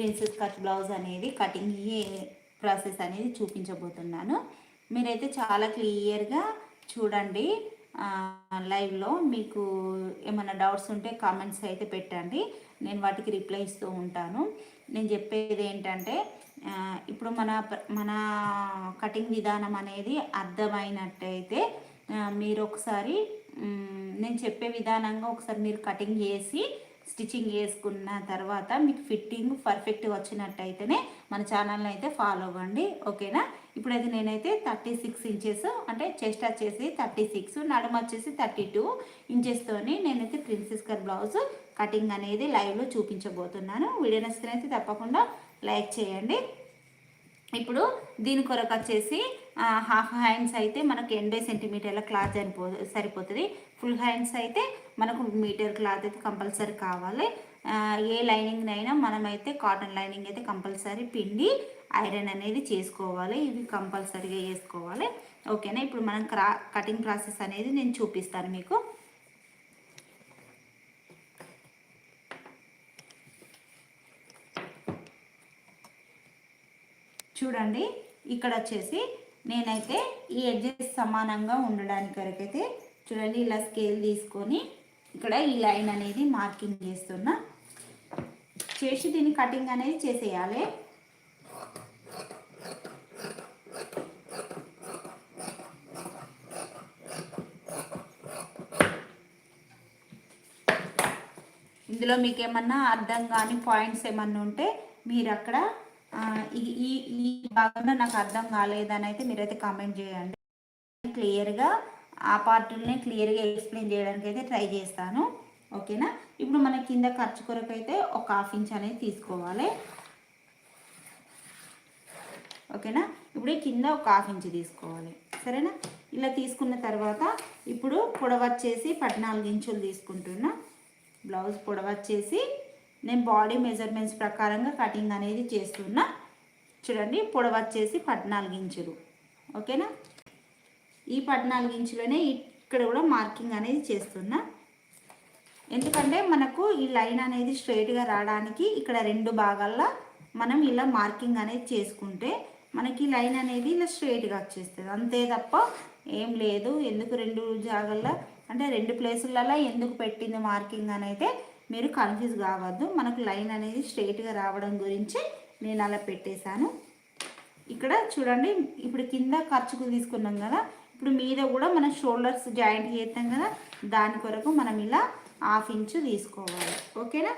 Princess cut blouse అనేది cutting process అనేది చూపించబోతున్నాను. మీరైతే చాలా క్లియర్గా చూడండి. లైవ్లో మీకు ఏమైనా డౌట్స్ ఉంటే కామెంట్స్ అయితే పెట్టండి. నేను వాటికి రిప్లై ఇస్తూ ఉంటాను. నేను చెప్పేది ఏంటంటే ఇప్పుడు మన మన కటింగ్ విధానం అనేది అర్థమైనట్టయితే మీరు ఒకసారి నేను చెప్పే విధానంగా ఒకసారి మీరు కటింగ్ చేసి స్టిచ్చింగ్ చేసుకున్న తర్వాత మీకు ఫిట్టింగ్ పర్ఫెక్ట్ వచ్చినట్టయితేనే మన ఛానల్ని అయితే ఫాలో అవ్వండి. ఓకేనా? ఇప్పుడైతే నేనైతే థర్టీ సిక్స్ ఇంచెస్ అంటే చెస్ట్ వచ్చేసి థర్టీ సిక్స్ నడుమ వచ్చేసి థర్టీ టూ ఇంచెస్తోని నేనైతే ప్రిన్సెస్ కట్ బ్లౌజ్ కటింగ్ అనేది లైవ్లో చూపించబోతున్నాను. వీడియో నచ్చితే అయితే తప్పకుండా లైక్ చేయండి. ఇప్పుడు దీని కొరకు వచ్చేసి హాఫ్ హ్యాండ్స్ అయితే మనకు ఎనభై సెంటీమీటర్ల క్లాత్ సరిపో సరిపోతుంది. ఫుల్ హ్యాండ్స్ అయితే మనకు మీటర్ క్లాత్ అయితే కంపల్సరీ కావాలి. ఏ లైనింగ్నైనా మనమైతే కాటన్ లైనింగ్ అయితే కంపల్సరీ పిండి ఐరన్ అనేది చేసుకోవాలి. ఇవి కంపల్సరీగా వేసుకోవాలి. ఓకేనా ఇప్పుడు మనం క్రా కటింగ్ ప్రాసెస్ అనేది నేను చూపిస్తాను మీకు. చూడండి ఇక్కడ వచ్చేసి నేనైతే ఈ ఎడ్జెస్ సమానంగా ఉండడానికి వరకైతే చూడండి ఇలా స్కేల్ తీసుకొని ఇక్కడ ఈ లైన్ అనేది మార్కింగ్ చేస్తున్నా. చేసి దీన్ని కటింగ్ అనేది చేసేయాలి. ఇందులో మీకు ఏమన్నా అర్థం కాని పాయింట్స్ ఏమన్నా ఉంటే మీరు అక్కడ ఈ ఈ ఈ భాగంలో నాకు అర్థం కాలేదని అయితే మీరైతే కామెంట్ చేయండి. క్లియర్గా ఆ పార్టీని క్లియర్గా ఎక్స్ప్లెయిన్ చేయడానికి అయితే ట్రై చేస్తాను. ఓకేనా ఇప్పుడు మన కింద ఖర్చు కొరకు అయితే ఒక హాఫ్ ఇంచ్ అనేది తీసుకోవాలి. ఓకేనా ఇప్పుడు కింద ఒక హాఫ్ ఇంచ్ తీసుకోవాలి. సరేనా? ఇలా తీసుకున్న తర్వాత ఇప్పుడు పొడవచ్చేసి పద్నాలుగు ఇంచులు తీసుకుంటున్నా. బ్లౌజ్ పొడవచ్చేసి నేను బాడీ మెజర్మెంట్స్ ప్రకారంగా కటింగ్ అనేది చేస్తున్నా. చూడండి పొడవు వచ్చేసి పద్నాలుగు ఇంచులు. ఓకేనా? ఈ పద్నాలుగు ఇంచులోనే ఇక్కడ కూడా మార్కింగ్ అనేది చేస్తున్నా. ఎందుకంటే మనకు ఈ లైన్ అనేది స్ట్రైట్గా రావడానికి ఇక్కడ రెండు భాగాల్లో మనం ఇలా మార్కింగ్ అనేది చేసుకుంటే మనకి లైన్ అనేది ఇలా స్ట్రైట్గా వచ్చేస్తుంది. అంతే తప్ప ఏం లేదు. ఎందుకు రెండు జాగాల్లో? అంటే రెండు ప్లేసులలో ఎందుకు పెట్టింది మార్కింగ్ అని అయితే మీరు కన్ఫ్యూజ్ కావద్దు. మనకు లైన్ అనేది స్ట్రైట్గా రావడం గురించి నేను అలా పెట్టేశాను. ఇక్కడ చూడండి ఇప్పుడు కింద ఖర్చుకు తీసుకున్నాం కదా. ఇప్పుడు మీద కూడా మనం షోల్డర్స్ జాయింట్ చేస్తాం కదా. దాని కొరకు మనం ఇలా హాఫ్ ఇంచు తీసుకోవాలి. ఓకేనా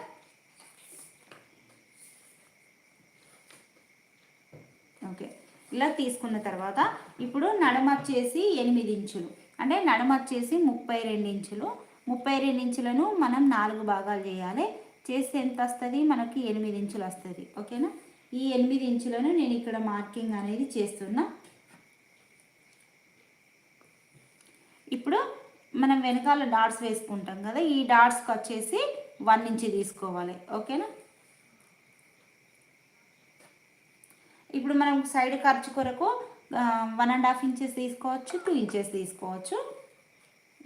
ఓకే ఇలా తీసుకున్న తర్వాత ఇప్పుడు నడుమ వచ్చేసి ఎనిమిది ఇంచులు. అంటే నడుమ వచ్చేసి ముప్పై రెండు ఇంచులు. ముప్పై రెండు ఇంచులను మనం నాలుగు భాగాలు చేయాలి. చేస్తే ఎంత వస్తుంది? మనకి ఎనిమిది ఇంచులు వస్తుంది. ఓకేనా? ఈ ఎనిమిది ఇంచులను నేను ఇక్కడ మార్కింగ్ అనేది చేస్తున్నా. ఇప్పుడు మనం వెనకాల డాట్స్ వేసుకుంటాం కదా ఈ డాట్స్కి వచ్చేసి వన్ ఇంచ్ తీసుకోవాలి. ఓకేనా? ఇప్పుడు మనం సైడ్ ఖర్చు కొరకు వన్ అండ్ హాఫ్ ఇంచెస్ తీసుకోవచ్చు టూ ఇంచెస్ తీసుకోవచ్చు.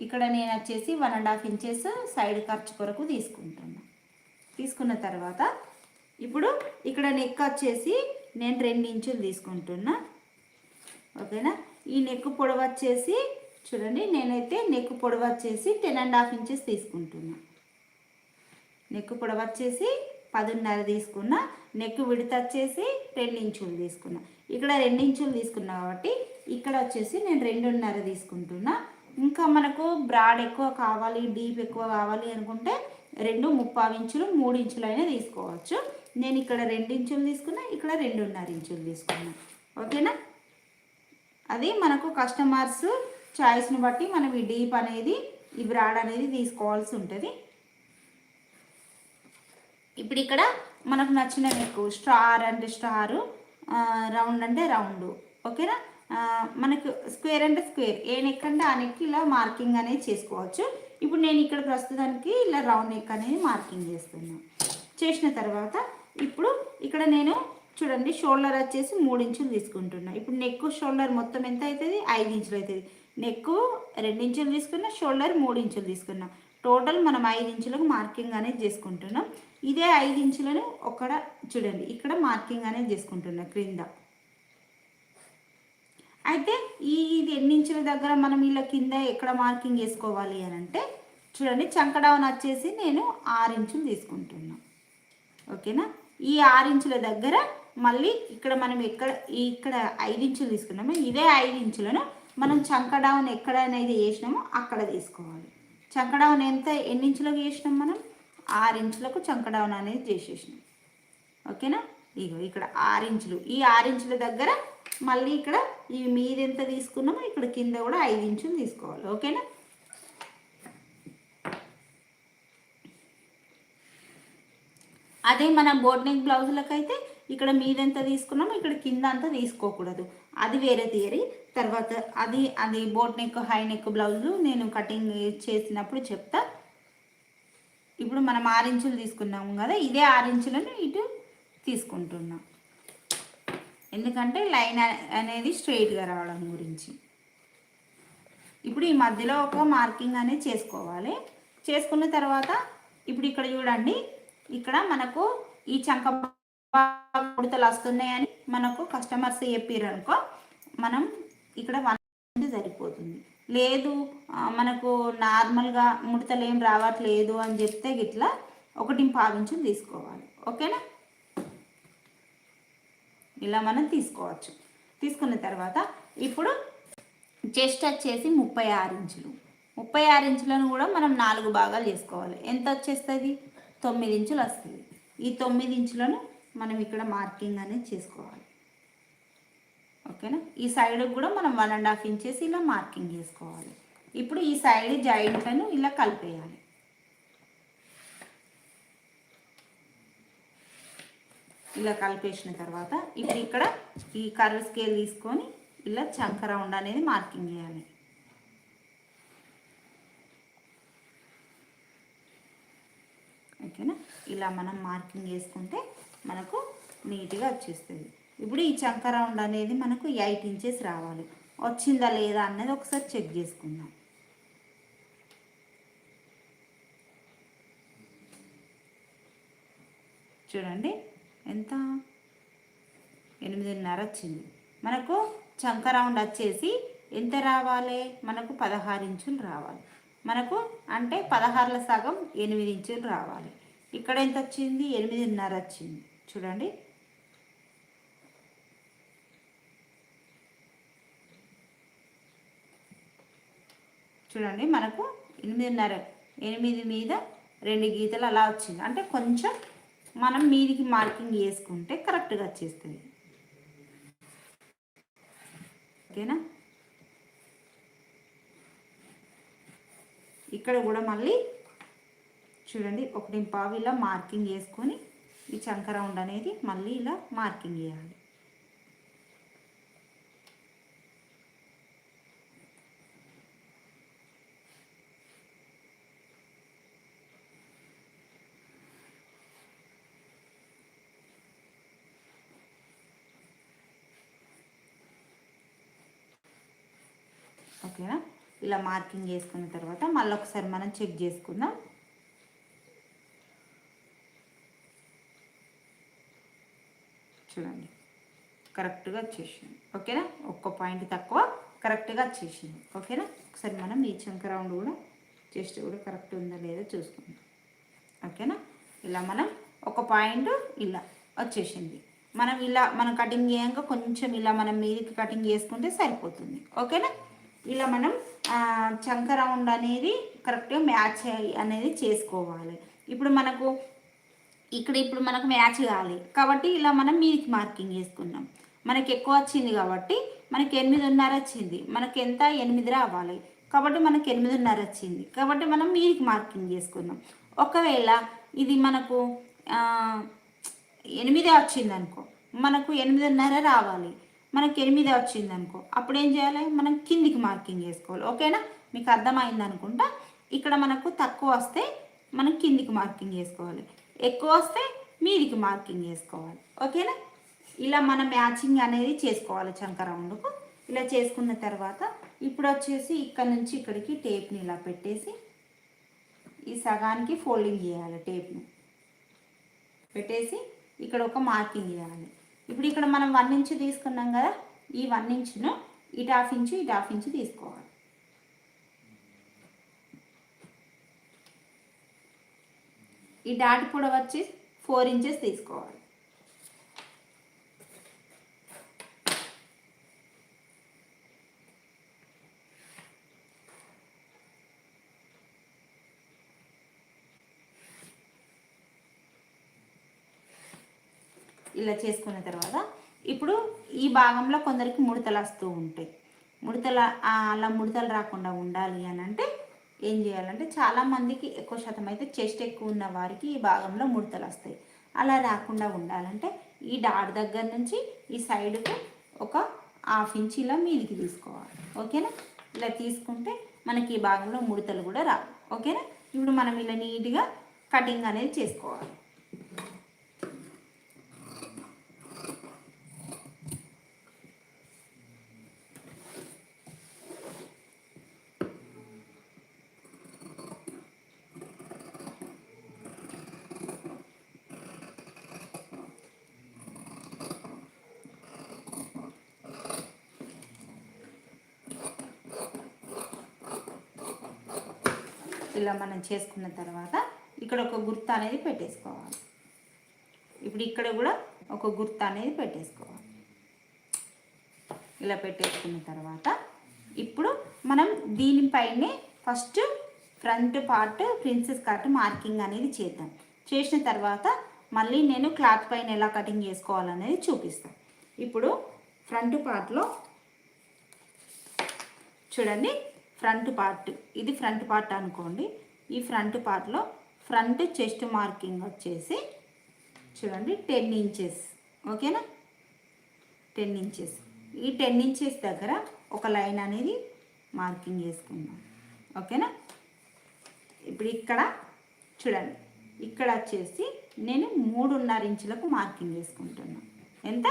ఇక్కడ నేను వచ్చేసి one and half inches side ఖర్చు కొరకు తీసుకుంటున్నా. తీసుకున్న తర్వాత ఇప్పుడు ఇక్కడ నెక్ వచ్చేసి నేను రెండు ఇంచులు తీసుకుంటున్నా. ఓకేనా? ఈ నెక్ పొడవు వచ్చేసి చూడండి నేనైతే నెక్ పొడవు వచ్చేసి టెన్ అండ్ హాఫ్ ఇంచెస్ తీసుకుంటున్నా. నెక్ పొడవు వచ్చేసి పదున్నర తీసుకున్నా. నెక్ విడత వచ్చేసి రెండు ఇంచులు తీసుకున్నా. ఇక్కడ రెండు ఇంచులు తీసుకున్నా కాబట్టి ఇక్కడ వచ్చేసి నేను రెండున్నర తీసుకుంటున్నా. ఇంకా మనకు బ్రాడ్ ఎక్కువ కావాలి డీప్ ఎక్కువ కావాలి అనుకుంటే రెండు ముప్పావు ఇంచులు మూడు ఇంచులు అయినా తీసుకోవచ్చు. నేను ఇక్కడ రెండు ఇంచులు తీసుకున్నా ఇక్కడ రెండున్నర ఇంచులు తీసుకున్నా. ఓకేనా? అది మనకు కస్టమర్స్ చాయిస్ని బట్టి మనం ఈ డీప్ అనేది ఈ బ్రాడ్ అనేది తీసుకోవాల్సి ఉంటుంది. ఇప్పుడు ఇక్కడ మనకు నచ్చిన మీకు స్టార్ అంటే స్టారు రౌండ్ అంటే రౌండ్. ఓకేనా? మనకు స్క్వేర్ అంటే స్క్వేర్. ఏ నెక్ అంటే ఆ నెక్ ఇలా మార్కింగ్ అనేది చేసుకోవచ్చు. ఇప్పుడు నేను ఇక్కడ ప్రస్తుతానికి ఇలా రౌండ్ నెక్ అనేది మార్కింగ్ చేస్తున్నాను. చేసిన తర్వాత ఇప్పుడు ఇక్కడ నేను చూడండి షోల్డర్ వచ్చేసి మూడు ఇంచులు తీసుకుంటున్నా. ఇప్పుడు నెక్ షోల్డర్ మొత్తం ఎంత అవుతుంది? ఐదు ఇంచులు అవుతుంది. నెక్ రెండు ఇంచులు తీసుకున్నా షోల్డర్ మూడు ఇంచులు తీసుకున్నా. టోటల్ మనం ఐదు ఇంచులకు మార్కింగ్ అనేది చేసుకుంటున్నాం. ఇదే ఐదు ఇంచులను ఒక్కడ చూడండి ఇక్కడ మార్కింగ్ అనేది చేసుకుంటున్నా క్రింద. అయితే ఈ ఇది ఎన్ని ఇంచుల దగ్గర మనం ఇలా కింద ఎక్కడ మార్కింగ్ వేసుకోవాలి అని అంటే చూడండి చంకడౌన్ వచ్చేసి నేను ఆరు ఇంచులు తీసుకుంటున్నా. ఓకేనా? ఈ ఆరు ఇంచుల దగ్గర మళ్ళీ ఇక్కడ మనం ఎక్కడ ఇక్కడ ఐదు ఇంచులు తీసుకున్నాము ఇదే ఐదు ఇంచులను మనం చంకడౌన్ ఎక్కడనైతే ఎక్కడ అనేది చేసినామో అక్కడ తీసుకోవాలి. చంకడౌన్ ఎంత ఎన్ని ఇంచులకు చేసినాం మనం? ఆరు ఇంచులకు చంకడౌన్ అనేది చేసేసినాం. ఓకేనా? ఇగో ఇక్కడ ఆరు ఇంచులు. ఈ ఆరు ఇంచుల దగ్గర మళ్ళీ ఇక్కడ ఇవి మీద ఎంత తీసుకున్నామో ఇక్కడ కింద కూడా ఐదు ఇంచులు తీసుకోవాలి. ఓకేనా? అదే మన బోట్ నెక్ బ్లౌజులకు అయితే ఇక్కడ మీద ఎంత తీసుకున్నామో ఇక్కడ కింద అంతా తీసుకోకూడదు. అది వేరే థియరీ. తర్వాత అది అది boat neck high neck blouse నేను కటింగ్ చేసినప్పుడు చెప్తా. ఇప్పుడు మనం ఆరించులు తీసుకున్నాము కదా ఇదే ఆరించులను ఇటు తీసుకుంటున్నాం. ఎందుకంటే లైన్ అనేది స్ట్రైట్గా రావడం గురించి. ఇప్పుడు ఈ మధ్యలో ఒక మార్కింగ్ అనేది చేసుకోవాలి. చేసుకున్న తర్వాత ఇప్పుడు ఇక్కడ చూడండి. ఇక్కడ మనకు ఈ చంక ముడతలు వస్తున్నాయని మనకు కస్టమర్స్ చెప్పారు అనుకో మనం ఇక్కడ వన్ సరిపోతుంది. లేదు మనకు నార్మల్గా ముడతలు ఏం రావట్లేదు అని చెప్తే గిట్లా ఒకటి పావించులు తీసుకోవాలి. ఓకేనా? ఇలా మనం తీసుకోవచ్చు. తీసుకున్న తర్వాత ఇప్పుడు చెస్ట్ వచ్చేసి ముప్పై ఆరు ఇంచులు. ముప్పై ఆరు ఇంచులను కూడా మనం నాలుగు భాగాలు చేసుకోవాలి. ఎంత వచ్చేస్తుంది? తొమ్మిది ఇంచులు వస్తుంది. ఈ తొమ్మిది ఇంచులను మనం ఇక్కడ మార్కింగ్ అనేది చేసుకోవాలి. ఓకేనా? ఈ సైడ్ కూడా మనం వన్ అండ్ హాఫ్ ఇంచెస్ ఇలా మార్కింగ్ చేసుకోవాలి. ఇప్పుడు ఈ సైడ్ జాయింట్లను ఇలా కలిపేయాలి. ఇలా కలిపేసిన తర్వాత ఇప్పుడు ఇక్కడ ఈ కర్వ్ స్కేల్ తీసుకొని ఇలా చంక రౌండ్ అనేది మార్కింగ్ చేయాలి. ఓకేనా? ఇలా మనం మార్కింగ్ చేసుకుంటే మనకు నీట్గా వచ్చేస్తుంది. ఇప్పుడు ఈ చంక రౌండ్ అనేది మనకు ఎయిట్ ఇంచెస్ రావాలి. వచ్చిందా లేదా అన్నది ఒకసారి చెక్ చేసుకుందాం. చూడండి. ఎంత? ఎనిమిదిన్నర వచ్చింది. మనకు చంక రౌండ్ వచ్చేసి ఎంత రావాలి? మనకు పదహారు ఇంచులు రావాలి. మనకు అంటే పదహారుల సగం ఎనిమిది ఇంచులు రావాలి. ఇక్కడ ఎంత వచ్చింది? ఎనిమిదిన్నర వచ్చింది. చూడండి. చూడండి మనకు ఎనిమిదిన్నర ఎనిమిది మీద రెండు గీతలు అలా వచ్చింది. అంటే కొంచెం మనం మీదికి మార్కింగ్ చేసుకుంటే కరెక్ట్గా వచ్చేస్తుంది. ఓకేనా? ఇక్కడ కూడా మళ్ళీ చూడండి ఒకటి పావు ఇలా మార్కింగ్ చేసుకొని ఈ చంకరౌండ్ అనేది మళ్ళీ ఇలా మార్కింగ్ చేయాలి ఓకేనా ఇలా మార్కింగ్ చేసుకున్న తర్వాత మళ్ళీ ఒకసారి మనం చెక్ చేసుకుందాం. చూడండి. కరెక్ట్గా వచ్చేసింది. ఓకేనా? ఒక్క పాయింట్ తక్కువ కరెక్ట్గా వచ్చేసింది. ఓకేనా? ఒకసారి మనం ఈ చంక రౌండ్ కూడా చెస్ట్ కూడా కరెక్ట్ ఉందా లేదా చూసుకుందాం. ఓకేనా? ఇలా మనం ఒక పాయింట్ ఇలా వచ్చేసింది. మనం ఇలా మనం కటింగ్ చేయంగా కొంచెం ఇలా మనం మీదికి కటింగ్ చేసుకుంటే సరిపోతుంది. ఓకేనా? ఇలా మనం చంక రౌండ్ అనేది కరెక్ట్గా మ్యాచ్ అనేది చేసుకోవాలి. ఇప్పుడు మనకు ఇక్కడ ఇప్పుడు మనకు మ్యాచ్ కావాలి కాబట్టి ఇలా మనం మీదికి మార్కింగ్ చేసుకున్నాం. మనకి ఎక్కువ వచ్చింది కాబట్టి మనకి ఎనిమిదిన్నర వచ్చింది. మనకి ఎంత? ఎనిమిది రావాలి. కాబట్టి మనకి ఎనిమిదిన్నర వచ్చింది. కాబట్టి మనం మీదికి మార్కింగ్ చేసుకుందాం ఒకవేళ ఇది మనకు ఎనిమిది ఎనిమిదే వచ్చింది అనుకో మనకు ఎనిమిదిన్నర రావాలి. మనకి ఎనిమిది వచ్చింది అనుకో అప్పుడు ఏం చేయాలి? మనం కిందికి మార్కింగ్ చేసుకోవాలి. ఓకేనా? మీకు అర్థమైంది అనుకుంటా? ఇక్కడ మనకు తక్కువ వస్తే మనం కిందికి మార్కింగ్ చేసుకోవాలి. ఎక్కువ వస్తే మీదికి మార్కింగ్ చేసుకోవాలి. ఓకేనా? ఇలా మనం మ్యాచింగ్ అనేది చేసుకోవాలి చంక రౌండ్కు. ఇలా చేసుకున్న తర్వాత ఇప్పుడు వచ్చేసి ఇక్కడ నుంచి ఇక్కడికి టేప్ని ఇలా పెట్టేసి ఈ సగానికి ఫోల్డింగ్ చేయాలి టేప్ని. పెట్టేసి ఇక్కడ ఒక మార్కింగ్ చేయాలి. ఇప్పుడు ఇక్కడ మనం వన్ ఇంచ్ తీసుకున్నాం కదా ఈ వన్ ఇంచును ఇటు హాఫ్ ఇంచు ఇటు హాఫ్ ఇంచు తీసుకోవాలి. ఈ డాట్ పొడవు వచ్చి ఫోర్ ఇంచెస్ తీసుకోవాలి. ఇలా చేసుకున్న తర్వాత ఇప్పుడు ఈ భాగంలో కొందరికి ముడతలు వస్తూ ఉంటాయి. ముడతల అలా ముడతలు రాకుండా ఉండాలి అని అంటే ఏం చేయాలంటే చాలామందికి ఎక్కువ శాతం అయితే చెస్ట్ ఎక్కువ ఉన్న వారికి ఈ భాగంలో ముడతలు వస్తాయి. అలా రాకుండా ఉండాలంటే ఈ డాట్ దగ్గర నుంచి ఈ సైడ్కి ఒక హాఫ్ ఇంచ్ ఇలా మీదికి తీసుకోవాలి. ఓకేనా? ఇలా తీసుకుంటే మనకి ఈ భాగంలో ముడతలు కూడా రావు. ఓకేనా? ఇప్పుడు మనం ఇలా నీట్గా కటింగ్ అనేది చేసుకోవాలి. ఇలా మనం చేసుకున్న తర్వాత ఇక్కడ ఒక గుర్తు అనేది పెట్టేసుకోవాలి. ఇప్పుడు ఇక్కడ కూడా ఒక గుర్తు అనేది పెట్టేసుకోవాలి. ఇలా పెట్టేసుకున్న తర్వాత ఇప్పుడు మనం దీనిపైనే first front part princess cut marking అనేది చేద్దాం. చేసిన తర్వాత మళ్ళీ నేను క్లాత్ పైన ఎలా కటింగ్ చేసుకోవాలనేది చూపిస్తాను ఇప్పుడు ఫ్రంట్ పార్ట్లో చూడండి ఫ్రంట్ పార్ట్. ఇది ఫ్రంట్ పార్ట్ అనుకోండి. ఈ ఫ్రంట్ పార్ట్లో ఫ్రంట్ చెస్ట్ మార్కింగ్ వచ్చేసి చూడండి టెన్ ఇంచెస్. ఓకేనా? Ten inches. ఈ టెన్ ఇంచెస్ దగ్గర ఒక లైన్ అనేది మార్కింగ్ చేసుకుందాం. ఓకేనా? ఇప్పుడు ఇక్కడ చూడండి. ఇక్కడ వచ్చేసి నేను మూడున్నర ఇంచులకు మార్కింగ్ చేసుకుంటున్నాను ఎంత?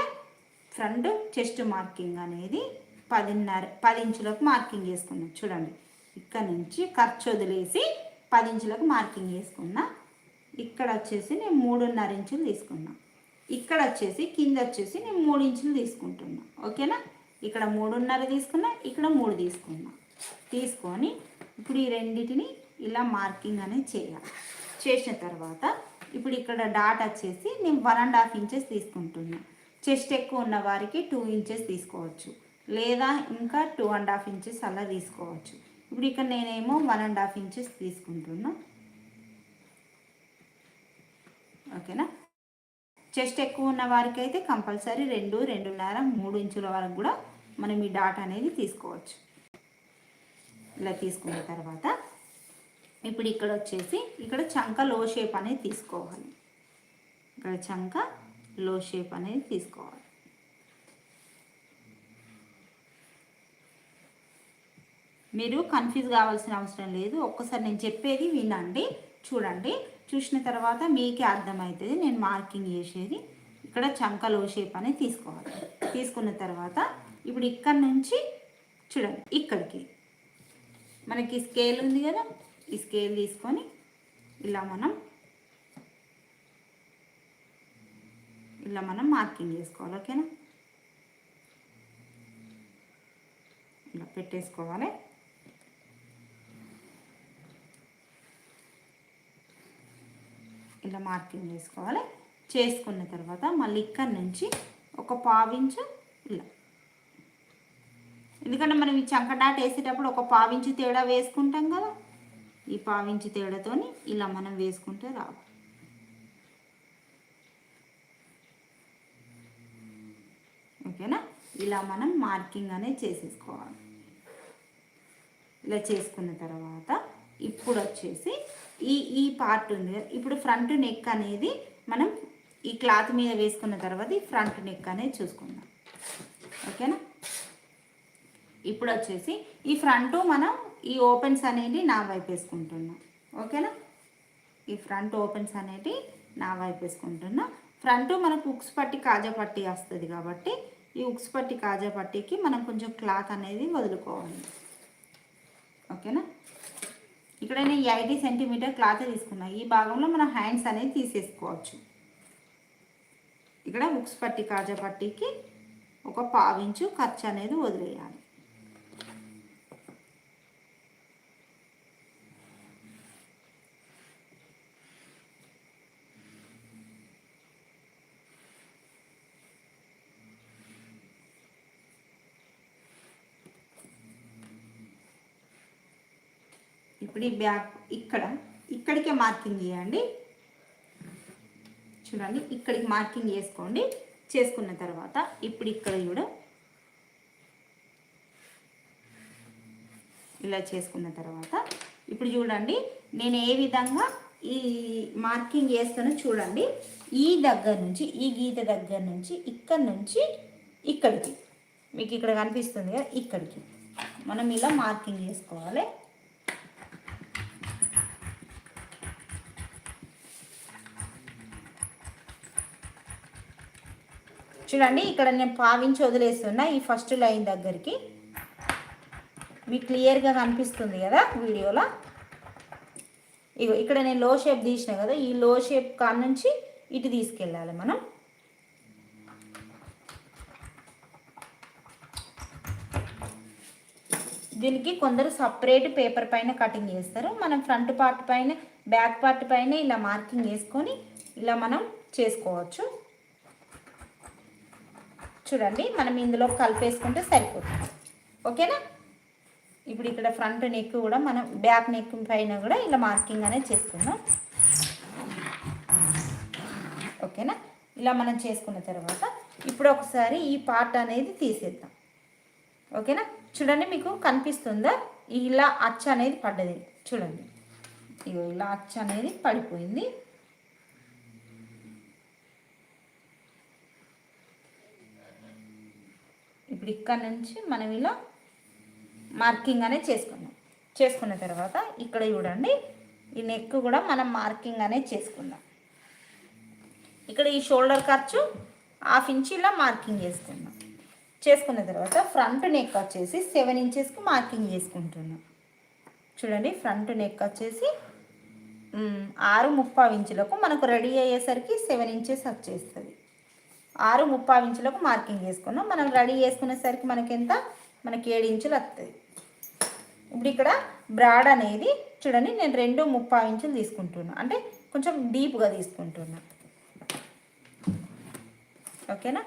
ఫ్రంట్ చెస్ట్ మార్కింగ్ అనేది పదిన్నర పది ఇంచులకు మార్కింగ్ వేసుకున్నాం చూడండి ఇక్కడ నుంచి ఖర్చు వదిలేసి పది ఇంచులకు మార్కింగ్ వేసుకున్నా ఇక్కడ వచ్చేసి నేను మూడున్నర ఇంచులు తీసుకున్నా. ఇక్కడ వచ్చేసి కింద వచ్చేసి నేను మూడు ఇంచులు తీసుకుంటున్నా. ఓకేనా? ఇక్కడ మూడున్నర తీసుకున్నా ఇక్కడ మూడు తీసుకున్నా. తీసుకొని ఇప్పుడు ఈ రెండింటిని ఇలా మార్కింగ్ అనేది చేయాలి. చేసిన తర్వాత ఇప్పుడు ఇక్కడ డాట్ వచ్చేసి నేను వన్ అండ్ హాఫ్ ఇంచెస్ తీసుకుంటున్నా. చెస్ట్ ఎక్కువ ఉన్న వారికి టూ ఇంచెస్ తీసుకోవచ్చు. లేదా ఇంకా టూ అండ్ హాఫ్ ఇంచెస్ అలా తీసుకోవచ్చు. ఇప్పుడు ఇక్కడ నేనేమో వన్ అండ్ హాఫ్ ఇంచెస్ తీసుకుంటున్నా. ఓకేనా? చెస్ట్ ఎక్కువ ఉన్న వారికి అయితే కంపల్సరీ రెండు రెండున్నర మూడు ఇంచుల వరకు కూడా మనం ఈ డాట్ అనేది తీసుకోవచ్చు. ఇలా తీసుకున్న తర్వాత ఇప్పుడు ఇక్కడ వచ్చేసి ఇక్కడ చంక లో షేప్ అనేది తీసుకోవాలి. ఇక్కడ చంక లో షేప్ అనేది తీసుకోవాలి. మీరు కన్ఫ్యూజ్ కావాల్సిన అవసరం లేదు. ఒక్కసారి నేను చెప్పేది వినండి చూడండి. చూసిన తర్వాత మీకే అర్థమవుతుంది. నేను మార్కింగ్ చేసేది. ఇక్కడ చంకలో షేప్ అనేది తీసుకోవాలి. తీసుకున్న తర్వాత ఇప్పుడు ఇక్కడ నుంచి చూడండి ఇక్కడికి. మనకి స్కేల్ ఉంది కదా ఈ స్కేల్ తీసుకొని ఇలా మనం ఇలా మనం మార్కింగ్ చేసుకోవాలి ఓకేనా? ఇలా పెట్టేసుకోవాలి. ఇలా మార్కింగ్ చేసుకోవాలి. చేసుకున్న తర్వాత మళ్ళీ ఇక్కడ నుంచి ఒక పావించు ఇలా. ఎందుకంటే మనం ఈ చంకటాట వేసేటప్పుడు ఒక పావించి తేడా వేసుకుంటాం కదా. ఈ పావించి తేడాతోని ఇలా మనం వేసుకుంటే రావు. ఓకేనా? ఇలా మనం మార్కింగ్ అనేది చేసేసుకోవాలి. ఇలా చేసుకున్న తర్వాత ఇప్పుడు వచ్చేసి ఈ ఈ పార్ట్ ఉంది. ఇప్పుడు ఫ్రంట్ నెక్ అనేది మనం ఈ క్లాత్ మీద వేసుకున్న తర్వాత ఈ ఫ్రంట్ నెక్ అనేది చూసుకుందాం. ఓకేనా ఇప్పుడు వచ్చేసి ఈ ఫ్రంట్ మనం ఈ ఓపెన్స్ అనేది నా వైపు వేసుకుంటున్నాం. ఓకేనా ఈ ఫ్రంట్ ఓపెన్స్ అనేది నా వైపు వేసుకుంటున్నా. ఫ్రంట్ మనకు ఉక్స్ పట్టి కాజా పట్టి వస్తుంది కాబట్టి ఈ ఉక్స్ పట్టి కాజా పట్టికి మనం కొంచెం క్లాత్ అనేది వదులుకోవాలి. ఓకేనా ఇక్కడ నేను ఎయిటీ సెంటీమీటర్ క్లాత్ తీసుకున్నా ఈ భాగంలో మనం హ్యాండ్స్ అనేది తీసేసుకోవచ్చు. ఇక్కడ ఉక్స్ పట్టి కాజా పట్టికి ఒక పావించు ఖర్చు అనేది వదిలేయాలి. ఇప్పుడు ఈ బ్యాక్ ఇక్కడ ఇక్కడికే మార్కింగ్ చేయండి. చూడండి ఇక్కడికి మార్కింగ్ చేసుకోండి. చేసుకున్న తర్వాత ఇప్పుడు ఇక్కడ కూడా ఇలా చేసుకున్న తర్వాత ఇప్పుడు చూడండి నేను ఏ విధంగా ఈ మార్కింగ్ చేస్తానో చూడండి. ఈ దగ్గర నుంచి ఈ గీత దగ్గర నుంచి ఇక్కడ నుంచి ఇక్కడికి. మీకు ఇక్కడ కనిపిస్తుంది కదా ఇక్కడికి. మనం ఇలా మార్కింగ్ చేసుకోవాలి. చూడండి ఇక్కడ నేను పావించి వదిలేస్తున్నా ఈ ఫస్ట్ లైన్ దగ్గరికి. మీకు క్లియర్గా కనిపిస్తుంది కదా వీడియోలో? ఇగో ఇక్కడ నేను లో షేప్ తీసిన కదా ఈ లో షేప్ కాడ నుంచి ఇటు తీసుకెళ్ళాలి మనం. దీనికి కొందరు సపరేట్ పేపర్ పైన కటింగ్ చేస్తారు. మనం ఫ్రంట్ పార్ట్ పైన బ్యాక్ పార్ట్ పైన ఇలా మార్కింగ్ వేసుకొని ఇలా మనం చేసుకోవచ్చు. చూడండి మనం ఇందులో కలిపేసుకుంటే సరిపోతుంది. ఓకేనా? ఇప్పుడు ఇక్కడ ఫ్రంట్ నెక్ కూడా మనం బ్యాక్ నెక్ పైన కూడా ఇలా మార్కింగ్ అనేది చేసుకుందాం. ఓకేనా? ఇలా మనం చేసుకున్న తర్వాత ఇప్పుడు ఒకసారి ఈ పార్ట్ అనేది తీసేద్దాం. ఓకేనా? చూడండి మీకు కనిపిస్తుందా? ఇలా అచ్చ అనేది పడ్డది. చూడండి. ఇగో ఇలా అచ్చ అనేది పడిపోయింది. ఇప్పుడు ఇక్కడ నుంచి మనం ఇలా మార్కింగ్ అనేది చేసుకున్నాం చేసుకున్న తర్వాత ఇక్కడ చూడండి ఈ నెక్ కూడా మనం మార్కింగ్ అనేది చేసుకుందాం. ఇక్కడ ఈ షోల్డర్ ఖర్చు హాఫ్ ఇంచ్ ఇలా మార్కింగ్ చేసుకుందాం. చేసుకున్న తర్వాత ఫ్రంట్ నెక్ వచ్చేసి సెవెన్ ఇంచెస్కి మార్కింగ్ చేసుకుంటున్నాం. చూడండి ఫ్రంట్ నెక్ వచ్చేసి ఆరు ముప్పావు ఇంచులకు మనకు రెడీ అయ్యేసరికి సెవెన్ ఇంచెస్ వచ్చేస్తుంది. ఆరు ముప్పై ఇంచులకు మార్కింగ్ చేసుకున్నాం. మనం రెడీ చేసుకునేసరికి మనకి ఎంత మనకి ఏడు ఇంచులు వస్తుంది ఇప్పుడు ఇక్కడ బ్రాడ్ అనేది చూడండి నేను రెండు ముప్పై ఇంచులు తీసుకుంటున్నా. అంటే కొంచెం డీప్గా తీసుకుంటున్నా. ఓకేనా?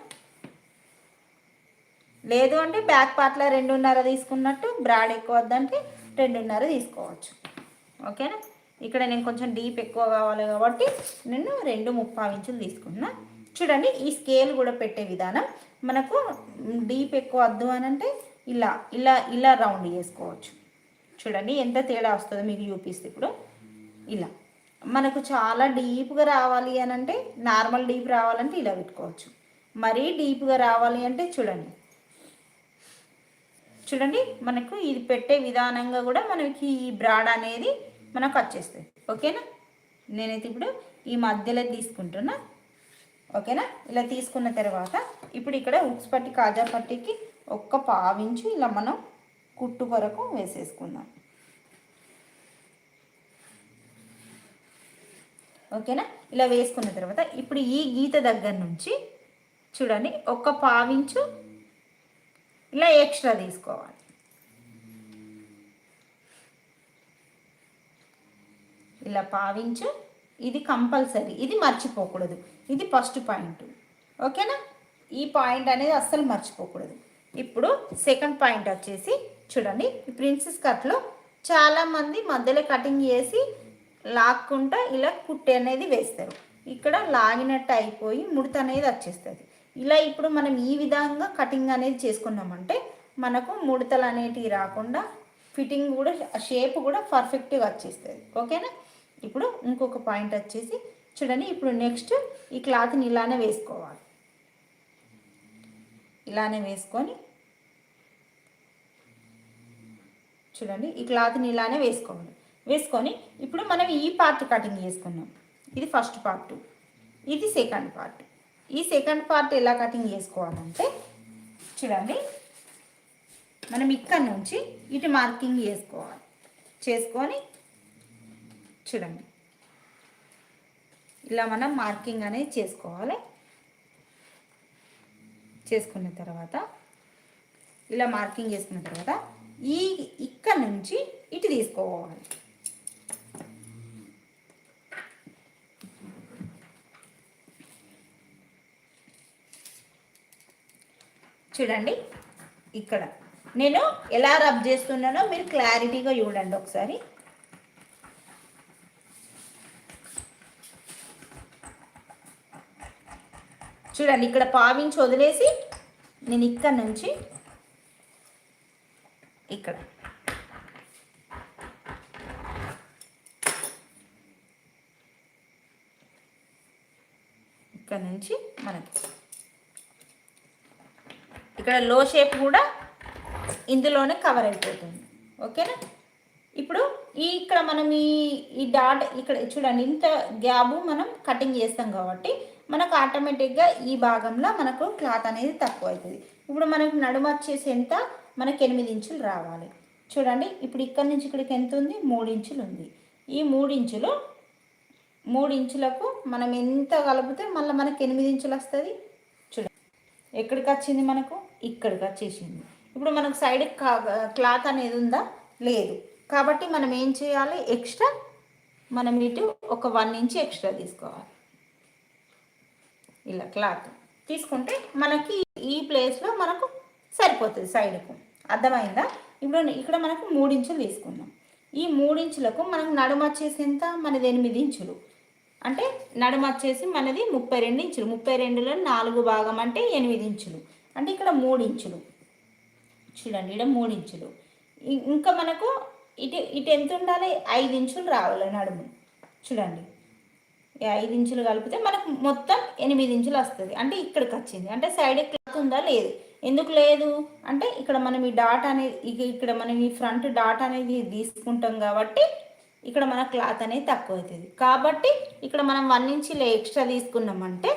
లేదు అంటే బ్యాక్ పార్ట్లో రెండున్నర తీసుకున్నట్టు బ్రాడ్ ఎక్కువ వద్దంటే రెండున్నర తీసుకోవచ్చు. ఓకేనా? ఇక్కడ నేను కొంచెం డీప్ ఎక్కువ కావాలి కాబట్టి నేను రెండు ముప్పై ఇంచులు తీసుకున్నా. చూడండి ఈ స్కేల్ కూడా పెట్టే విధానం మనకు డీప్ ఎక్కువ వద్దు అని అంటే ఇలా ఇలా ఇలా రౌండ్ చేసుకోవచ్చు. చూడండి ఎంత తేడా వస్తుందో మీకు చూపిస్తే ఇప్పుడు. ఇలా. మనకు చాలా డీప్గా రావాలి అని అంటే నార్మల్ డీప్ రావాలంటే ఇలా పెట్టుకోవచ్చు. మరీ డీప్గా రావాలి అంటే చూడండి. చూడండి మనకు ఇది పెట్టే విధానంగా కూడా మనకి ఈ బ్రాడ్ అనేది మనకు వచ్చేస్తుంది. ఓకేనా? నేనైతే ఇప్పుడు ఈ మధ్యలో తీసుకుంటున్నా. ఓకేనా? ఇలా తీసుకున్న తర్వాత ఇప్పుడు ఇక్కడ ఉక్స్ పట్టి కాజా పట్టికి ఒక్క పావించు ఇలా మనం కుట్టు వరకు వేసేసుకుందాం. ఓకేనా? ఇలా వేసుకున్న తర్వాత ఇప్పుడు ఈ గీత దగ్గర నుంచి చూడండి ఒక్క పావించు ఇలా ఎక్స్ట్రా తీసుకోవాలి. ఇలా పావించు ఇది కంపల్సరీ. ఇది మర్చిపోకూడదు. ఇది ఫస్ట్ పాయింట్. ఓకేనా? ఈ పాయింట్ అనేది అస్సలు మర్చిపోకూడదు. ఇప్పుడు సెకండ్ పాయింట్ వచ్చేసి చూడండి. ఈ ప్రిన్సెస్ కట్లో చాలామంది మధ్యలో కటింగ్ చేసి లాక్కుంటా ఇలా కుట్టి అనేది వేస్తారు. ఇక్కడ లాగినట్టు అయిపోయి ముడత అనేది వచ్చేస్తుంది. ఇలా ఇప్పుడు మనం ఈ విధంగా కటింగ్ అనేది చేసుకున్నామంటే మనకు ముడతలు అనేటివి రాకుండా ఫిట్టింగ్ కూడా షేప్ కూడా పర్ఫెక్ట్గా వచ్చేస్తుంది. ఓకేనా? ఇప్పుడు ఇంకొక పాయింట్ వచ్చేసి చూడండి ఇప్పుడు నెక్స్ట్ ఈ క్లాత్ని ఇలానే వేసుకోవాలి. ఇలానే వేసుకొని చూడండి ఈ క్లాత్ని ఇలానే వేసుకోవాలి. వేసుకొని ఇప్పుడు మనం ఈ పార్ట్ కటింగ్ చేసుకున్నాం ఇది ఫస్ట్ పార్ట్ ఇది సెకండ్ పార్ట్ ఈ సెకండ్ పార్ట్ ఎలా కటింగ్ చేసుకోవాలంటే చూడండి మనం ఇక్కడ నుంచి ఇటు మార్కింగ్ చేసుకోవాలి. చేసుకొని చూడండి. ఇలా మనం మార్కింగ్ అనేది చేసుకోవాలి. చేసుకున్న తర్వాత ఇలా మార్కింగ్ చేసుకున్న తర్వాత ఈ ఇక్కడ నుంచి ఇటు తీసుకోవాలి. చూడండి ఇక్కడ. నేను ఎలా రబ్ చేస్తున్నానో మీరు క్లారిటీగా చూడండి ఒకసారి. చూడండి ఇక్కడ పావించి వదిలేసి నేను ఇక్కడ నుంచి ఇక్కడ. ఇక్కడ నుంచి మనకి. ఇక్కడ లో షేప్ కూడా ఇందులోనే కవర్ అయిపోతుంది. ఓకేనా? ఇప్పుడు ఈ ఇక్కడ మనం ఈ ఈ డాట్ ఇక్కడ చూడండి ఇంత గ్యాబు మనం కటింగ్ చేస్తాం కాబట్టి మనకు ఆటోమేటిక్గా ఈ భాగంలో మనకు క్లాత్ అనేది తక్కువ అవుతుంది ఇప్పుడు మనకు నడుమ వచ్చేసి ఎంత? మనకు ఎనిమిది ఇంచులు రావాలి. చూడండి ఇప్పుడు ఇక్కడ నుంచి ఇక్కడికి ఎంత ఉంది? మూడు ఇంచులు ఉంది. ఈ మూడు ఇంచులు మూడు ఇంచులకు మనం ఎంత కలిపితే మళ్ళీ మనకు ఎనిమిది ఇంచులు వస్తుంది? చూడండి. ఎక్కడికి వచ్చింది మనకు? ఇక్కడికి వచ్చేసింది. ఇప్పుడు మనకు సైడ్ క్లాత్ అనేది ఉందా? లేదు. కాబట్టి మనం ఏం చేయాలి? ఎక్స్ట్రా మనం ఇటు ఒక వన్ ఇంచ్ ఎక్స్ట్రా తీసుకోవాలి. ఇలా క్లాత్ తీసుకుంటే మనకి ఈ ప్లేస్లో మనకు సరిపోతుంది సైడ్కు. అర్థమైందా? ఇప్పుడు ఇక్కడ మనకు మూడు ఇంచులు తీసుకుందాం. ఈ మూడు ఇంచులకు మనకు నడుమ వచ్చేసి ఎంత? మనది ఎనిమిది ఇంచులు. అంటే నడుమ వచ్చేసి మనది ముప్పై రెండు ఇంచులు. ముప్పై రెండులో నాలుగు భాగం అంటే ఎనిమిది ఇంచులు. అంటే ఇక్కడ మూడు ఇంచులు. చూడండి ఇక్కడ మూడు ఇంచులు. ఇంకా మనకు ఇటు ఇటు ఎంత ఉండాలి? ఐదు ఇంచులు రావాలి నడుము. చూడండి. ఐదు ఇంచులు కలిపితే మనకు మొత్తం ఎనిమిది ఇంచులు వస్తుంది. అంటే ఇక్కడికి వచ్చింది. అంటే సైడ్ క్లాత్ ఉందా? లేదు. ఎందుకు లేదు? అంటే ఇక్కడ మనం ఈ డాట్ అనేది ఇక్కడ మనం ఈ ఫ్రంట్ డాట్ అనేది తీసుకుంటాం కాబట్టి ఇక్కడ మన క్లాత్ అనేది తక్కువ అవుతుంది కాబట్టి ఇక్కడ మనం వన్ ఇంచులు ఎక్స్ట్రా తీసుకున్నామంటే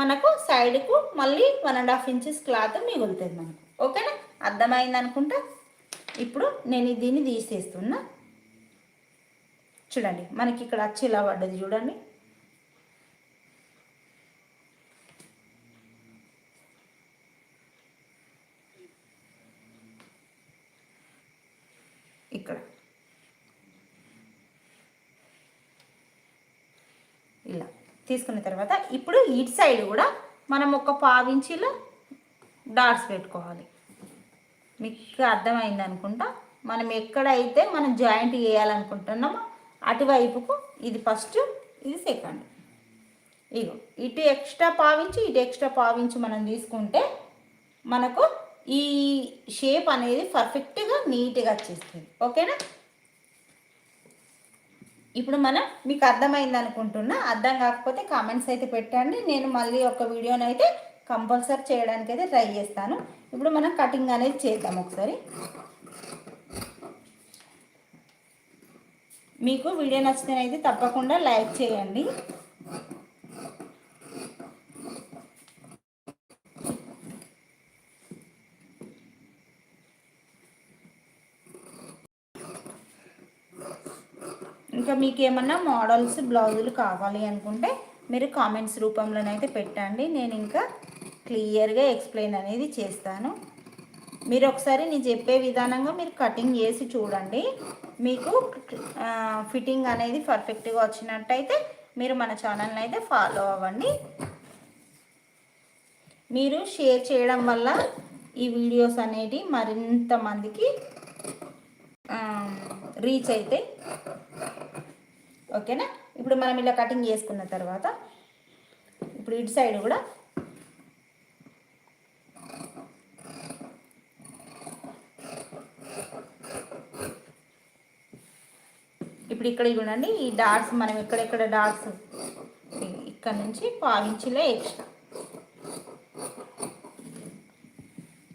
మనకు సైడ్కు మళ్ళీ one and half inches cloth మిగులుతుంది మనకు. ఓకేనా అర్థమైంది అనుకుంటా? ఇప్పుడు నేను దీన్ని తీసేస్తున్నా. చూడండి మనకి ఇక్కడ వచ్చి ఇలా పడ్డది చూడండి ఇక్కడ ఇలా తీసుకున్న తర్వాత ఇప్పుడు ఇటు సైడ్ కూడా మనం ఒక పావించిలో డాట్స్ పెట్టుకోవాలి. మీకు అర్థమైంది అనుకుంటా? మనం ఎక్కడైతే మనం జాయింట్ చేయాలనుకుంటున్నామో అటువైపుకు ఇది ఫస్ట్ ఇది సెకండ్ ఇగో ఇటు ఎక్స్ట్రా పావించి ఇటు ఎక్స్ట్రా పావించి మనం తీసుకుంటే మనకు ఈ షేప్ అనేది పర్ఫెక్ట్గా నీట్గా వచ్చేస్తుంది. ఓకేనా ఇప్పుడు మనం మీకు అర్థమైంది అనుకుంటున్నా అర్థం కాకపోతే కామెంట్స్ అయితే పెట్టండి. నేను మళ్ళీ ఒక వీడియోని అయితే కంపల్సరీ చేయడానికి అయితే ట్రై చేస్తాను. ఇప్పుడు మనం కటింగ్ అనేది చేద్దాం ఒకసారి. మీకు వీడియో నచ్చితేనైతే తప్పకుండా లైక్ చేయండి. ఇంకా మీకు ఏమన్నా మోడల్స్ బ్లౌజులు కావాలి అనుకుంటే మీరు కామెంట్స్ రూపంలోనైతే పెట్టండి. నేను ఇంకా క్లియర్గా ఎక్స్ప్లెయిన్ అనేది చేస్తాను. మీరు ఒకసారి నేను చెప్పే విధానంగా మీరు కటింగ్ చేసి చూడండి. మీకు ఫిట్టింగ్ అనేది పర్ఫెక్ట్గా వచ్చినట్టయితే మీరు మన ఛానల్ని అయితే ఫాలో అవ్వండి. మీరు షేర్ చేయడం వల్ల ఈ వీడియోస్ అనేటివి మరింత మందికి రీచ్ అయితే ఓకేనా? ఇప్పుడు మనం ఇలా కటింగ్ చేసుకున్న తర్వాత ఇప్పుడు ఇటు సైడ్ కూడా ఇప్పుడు ఇక్కడ చూడండి ఈ డాట్స్ మనం ఎక్కడెక్కడ డాట్స్ ఇక్కడ నుంచి పావించిలో ఎక్స్ట్రా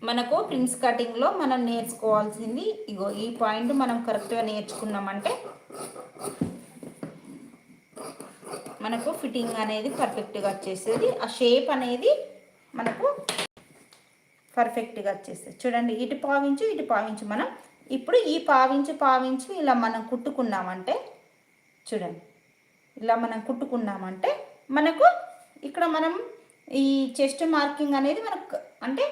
మనకు ప్రిన్స్ కటింగ్లో మనం నేర్చుకోవాల్సింది ఇగో ఈ పాయింట్ మనం కరెక్ట్గా నేర్చుకున్నామంటే మనకు ఫిట్టింగ్ అనేది పర్ఫెక్ట్గా వచ్చేసేది. ఆ షేప్ అనేది మనకు పర్ఫెక్ట్గా వచ్చేస్తుంది చూడండి ఇటు పావించు ఇటు పావించు మనం. ఇప్పుడు ఈ పావించు పావించు ఇలా మనం కుట్టుకున్నామంటే చూడండి ఇలా మనం కుట్టుకున్నామంటే మనకు ఇక్కడ మనం ఈ చెస్ట్ మార్కింగ్ అనేది మనకు అంటే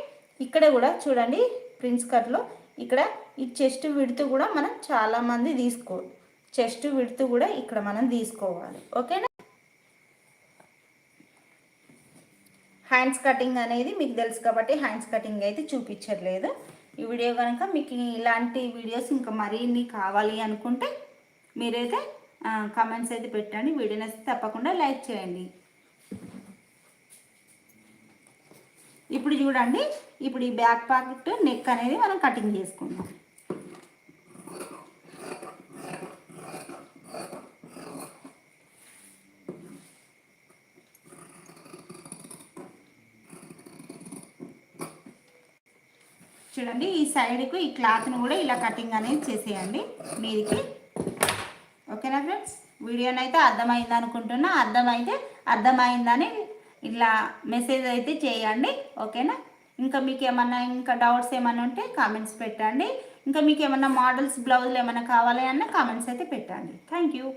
ఇక్కడ కూడా చూడండి ప్రిన్స్ కట్లో ఇక్కడ ఈ చెస్ట్ విడుతు కూడా మనం చాలామంది తీసుకో చెస్ట్ విడుతు కూడా ఇక్కడ మనం తీసుకోవాలి. ఓకేనా? హ్యాండ్స్ కటింగ్ అనేది మీకు తెలుసు కాబట్టి హ్యాండ్స్ కటింగ్ అయితే చూపించట్లేదు. ఈ వీడియో కనుక మీకు ఇలాంటి వీడియోస్ ఇంకా మరిన్ని కావాలి అనుకుంటే మీరైతే కామెంట్స్ అయితే పెట్టండి. వీడియోని తప్పకుండా లైక్ చేయండి. ఇప్పుడు చూడండి ఇప్పుడు ఈ బ్యాక్ పాకెట్ నెక్ అనేది మనం కటింగ్ చేసుకుందాం. చూడండి ఈ సైడ్కు ఈ క్లాత్ని కూడా ఇలా కటింగ్ అనేది చేసేయండి. మీదికి. ఓకేనా ఫ్రెండ్స్ వీడియోనైతే అర్థమైంది అనుకుంటున్నా. అర్థమైతే అర్థమైందని ఇలా మెసేజ్ అయితే చేయండి. ఓకేనా? ఇంకా మీకు ఏమన్నా ఇంకా డౌట్స్ ఏమైనా ఉంటే కామెంట్స్ పెట్టండి. ఇంకా మీకు ఏమన్నా మోడల్స్ బ్లౌజులు ఏమైనా కావాలి అన్న కామెంట్స్ అయితే పెట్టండి. Thank you